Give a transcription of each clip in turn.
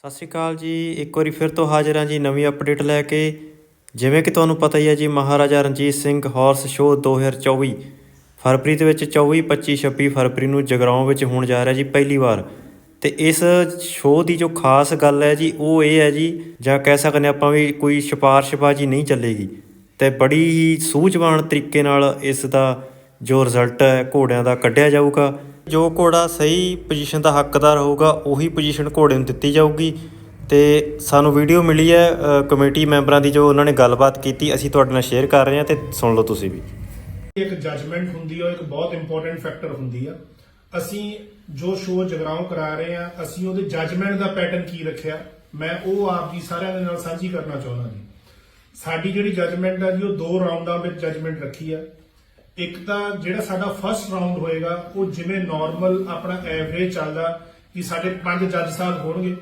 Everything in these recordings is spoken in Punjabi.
ਸਤਿ ਸ਼੍ਰੀ ਅਕਾਲ ਜੀ। ਇੱਕ ਵਾਰੀ ਫਿਰ ਤੋਂ ਹਾਜ਼ਰ ਹਾਂ ਜੀ ਨਵੀਂ ਅਪਡੇਟ ਲੈ ਕੇ। ਜਿਵੇਂ ਕਿ ਤੁਹਾਨੂੰ ਪਤਾ ਹੀ ਹੈ ਜੀ, ਮਹਾਰਾਜਾ ਰਣਜੀਤ ਸਿੰਘ ਹਾਰਸ ਸ਼ੋਅ 2024 ਫਰਵਰੀ ਦੇ ਵਿੱਚ 24 25 26 ਫਰਵਰੀ ਨੂੰ ਜਗਰਾਉਂ ਵਿੱਚ ਹੋਣ ਜਾ ਰਿਹਾ ਜੀ ਪਹਿਲੀ ਵਾਰ। ਤੇ ਇਸ ਸ਼ੋਅ ਦੀ ਜੋ ਖਾਸ ਗੱਲ ਹੈ ਜੀ, ਉਹ ਇਹ ਹੈ ਜੀ, ਜਾਂ ਕਹਿ ਸਕਦੇ ਆਪਾਂ ਵੀ ਕੋਈ ਸਿਫਾਰਸ਼ਬਾਜ਼ੀ ਨਹੀਂ ਚੱਲੇਗੀ। ਤੇ ਬੜੀ ਹੀ ਸੂਝਵਾਨ ਤਰੀਕੇ ਨਾਲ ਇਸ ਦਾ ਜੋ ਰਿਜ਼ਲਟ ਹੈ, ਘੋੜਿਆਂ ਦਾ ਕੱਢਿਆ ਜਾਊਗਾ। ਜੋ ਘੋੜਾ ਸਹੀ ਪੋਜੀਸ਼ਨ ਦਾ ਹੱਕਦਾਰ ਹੋਊਗਾ, ਉਹੀ ਪੋਜੀਸ਼ਨ ਘੋੜੇ ਨੂੰ ਦਿੱਤੀ ਜਾਊਗੀ। ਤੇ ਸਾਨੂੰ ਵੀਡੀਓ ਮਿਲੀ ਹੈ ਕਮੇਟੀ ਮੈਂਬਰਾਂ ਦੀ ਜੋ ਉਹਨਾਂ ਨੇ ਗੱਲਬਾਤ ਕੀਤੀ, ਅਸੀਂ ਤੁਹਾਡੇ ਨਾਲ ਸ਼ੇਅਰ ਕਰ ਰਹੇ ਹਾਂ ਤੇ ਸੁਣ ਲਓ ਤੁਸੀਂ ਵੀ। ਇੱਕ ਜੱਜਮੈਂਟ ਹੁੰਦੀ ਹੈ ਉਹ ਇੱਕ ਬਹੁਤ ਇੰਪੋਰਟੈਂਟ ਫੈਕਟਰ ਹੁੰਦੀ ਆ। ਅਸੀਂ ਜੋ ਸ਼ੋਅ ਜਗਰਾਉਂ ਕਰਾ ਰਹੇ ਆ, ਅਸੀਂ ਉਹਦੇ ਜੱਜਮੈਂਟ ਦਾ ਪੈਟਰਨ ਕੀ ਰੱਖਿਆ? ਮੈਂ ਉਹ ਆਪ ਜੀ ਸਾਰਿਆਂ ਦੇ ਨਾਲ ਸਾਂਝੀ ਕਰਨਾ ਚਾਹੁੰਦਾ ਜੀ। ਸਾਡੀ ਜਿਹੜੀ ਜੱਜਮੈਂਟ ਆ ਜੀ, ਉਹ ਦੋ ਰਾਉਂਡਾਂ ਵਿੱਚ ਜੱਜਮੈਂਟ ਰੱਖੀ ਆ। ਇੱਕ ਤਾਂ ਜਿਹੜਾ ਸਾਡਾ ਫਰਸਟ ਰਾਉਂਡ ਹੋਏਗਾ, ਉਹ ਜਿਵੇਂ ਨਾਰਮਲ ਆਪਣਾ ਐਵਰੇਜ ਚੱਲਦਾ ਕਿ ਸਾਡੇ ਪੰਜ ਜੱਜ ਸਾਹਿਬ ਹੋਣਗੇ।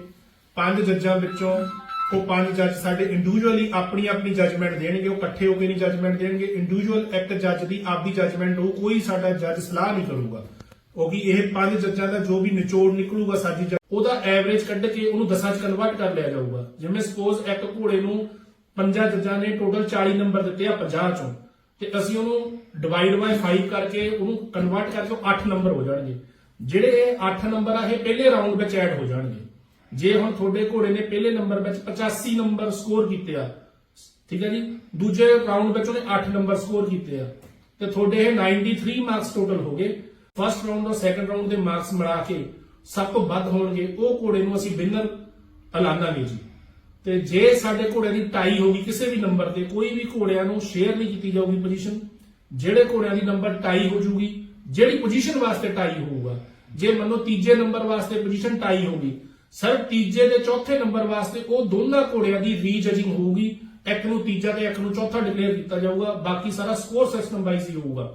ਪੰਜ ਜੱਜਾਂ ਵਿੱਚੋਂ ਉਹ ਪੰਜ ਜੱਜ ਸਾਡੇ ਇੰਡੀਵਿਜੂਅਲੀ ਆਪਣੀ ਆਪਣੀ ਜੱਜਮੈਂਟ ਦੇਣਗੇ, ਉਹ ਇਕੱਠੇ ਹੋ ਕੇ ਨਹੀਂ ਜੱਜਮੈਂਟ ਦੇਣਗੇ। ਇੰਡੀਵਿਜੂਅਲ ਇੱਕ ਜੱਜ ਦੀ ਆਪਦੀ ਜੱਜਮੈਂਟ ਹੋ ਕੋਈ ਸਾਡਾ ਜੱਜ ਸਲਾਹ ਨਹੀਂ ਕਰੂਗਾ। ਉਹ ਕਿਉਂਕਿ ਇਹ ਪੰਜ ਜੱਜਾਂ ਦਾ ਜੋ ਵੀ ਨਿਚੋੜ ਨਿਕਲੂਗਾ ਸਾਡੀ ਜੱਜ- ਉਹਦਾ ਐਵਰੇਜ ਕੱਢ ਕੇ ਉਹਨੂੰ ਦਸਾਂ 'ਚ ਕਨਵਰਟ ਕਰ ਲਿਆ ਜਾਊਗਾ। ਜਿਵੇਂ ਸਪੋਜ਼ ਇੱਕ ਘੋੜੇ ਨੂੰ ਪੰਜਾਂ ਜੱਜਾਂ ਨੇ ਟੋਟਲ 40 ਨੰਬਰ ਦਿੱਤੇ ਆ 50 ਚੋਂ। ਤੇ ਅਸੀਂ ਉਹਨੂੰ ਡਿਵਾਈਡ ਬਾਈ 5 ਕਰਕੇ ਉਹਨੂੰ ਕਨਵਰਟ ਕਰਕੇ ਉਹ 8 ਨੰਬਰ ਹੋ ਜਾਣਗੇ। ਜਿਹੜੇ ਇਹ 8 ਨੰਬਰ ਆ, ਇਹ ਪਹਿਲੇ ਰਾਉਂਡ ਵਿੱਚ ਐਡ ਹੋ ਜਾਣਗੇ। ਜੇ ਹੁਣ ਤੁਹਾਡੇ ਘੋੜੇ ਨੇ ਪਹਿਲੇ ਨੰਬਰ ਵਿੱਚ 85 ਨੰਬਰ ਸਕੋਰ ਕੀਤੇ ਆ, ਠੀਕ ਹੈ ਜੀ? ਦੂਜੇ ਰਾਉਂਡ ਵਿੱਚ ਉਹਨੇ 8 ਨੰਬਰ ਸਕੋਰ ਕੀਤੇ ਆ। ਤੇ ਤੁਹਾਡੇ ਇਹ 93 ਮਾਰਕਸ ਟੋਟਲ ਹੋ ਗਏ। ਫਰਸਟ ਰਾਉਂਡ ਔਰ ਸੈਕੰਡ ਰਾਉਂਡ ਦੇ ਮਾਰਕਸ ਮਿਲਾ ਕੇ ਸਭ ਤੋਂ ਵੱਧ ਹੋਣਗੇ। ਉਹ ਘੋੜੇ ਨੂੰ ਅਸੀਂ ਵਿਨਰ ਐਲਾਨਾਂਗੇ ਜੀ। ਤੇ ਜੇ ਸਾਡੇ ਘੋੜੇ ਦੀ ਟਾਈ ਹੋਗੀ ਕਿਸੇ ਵੀ ਨੰਬਰ ਤੇ, ਕੋਈ ਵੀ ਘੋੜਿਆਂ ਨੂੰ ਸ਼ੇਅਰ ਨਹੀਂ ਕੀਤੀ ਜਾਊਗੀ ਪੋਜੀਸ਼ਨ ਜਿਹੜੇ ਘੋੜਿਆਂ ਦੀ ਨੰਬਰ ਟਾਈ ਹੋ ਜੂਗੀ, ਜਿਹੜੀ ਪੋਜੀਸ਼ਨ ਵਾਸਤੇ ਟਾਈ ਹੋਊਗਾ, ਜੇ ਮੰਨੋ ਤੀਜੇ ਨੰਬਰ ਵਾਸਤੇ ਪੋਜੀਸ਼ਨ ਟਾਈ ਹੋਗੀ ਸਰ ਤੀਜੇ ਤੇ ਚੌਥੇ ਨੰਬਰ ਵਾਸਤੇ ਉਹ ਦੋਨਾਂ ਘੋੜਿਆਂ ਦੀ ਰੀਜਜਿੰਗ ਹੋਊਗੀ, ਇੱਕ ਨੂੰ ਤੀਜਾ ਤੇ ਇੱਕ ਨੂੰ ਚੌਥਾ ਡਿਕਲੇਅਰ ਕੀਤਾ ਜਾਊਗਾ, ਬਾਕੀ ਸਾਰਾ ਸਕੋਰ ਸਿਸਟਮ ਵਾਈਜ਼ ਹੀ ਹੋਊਗਾ।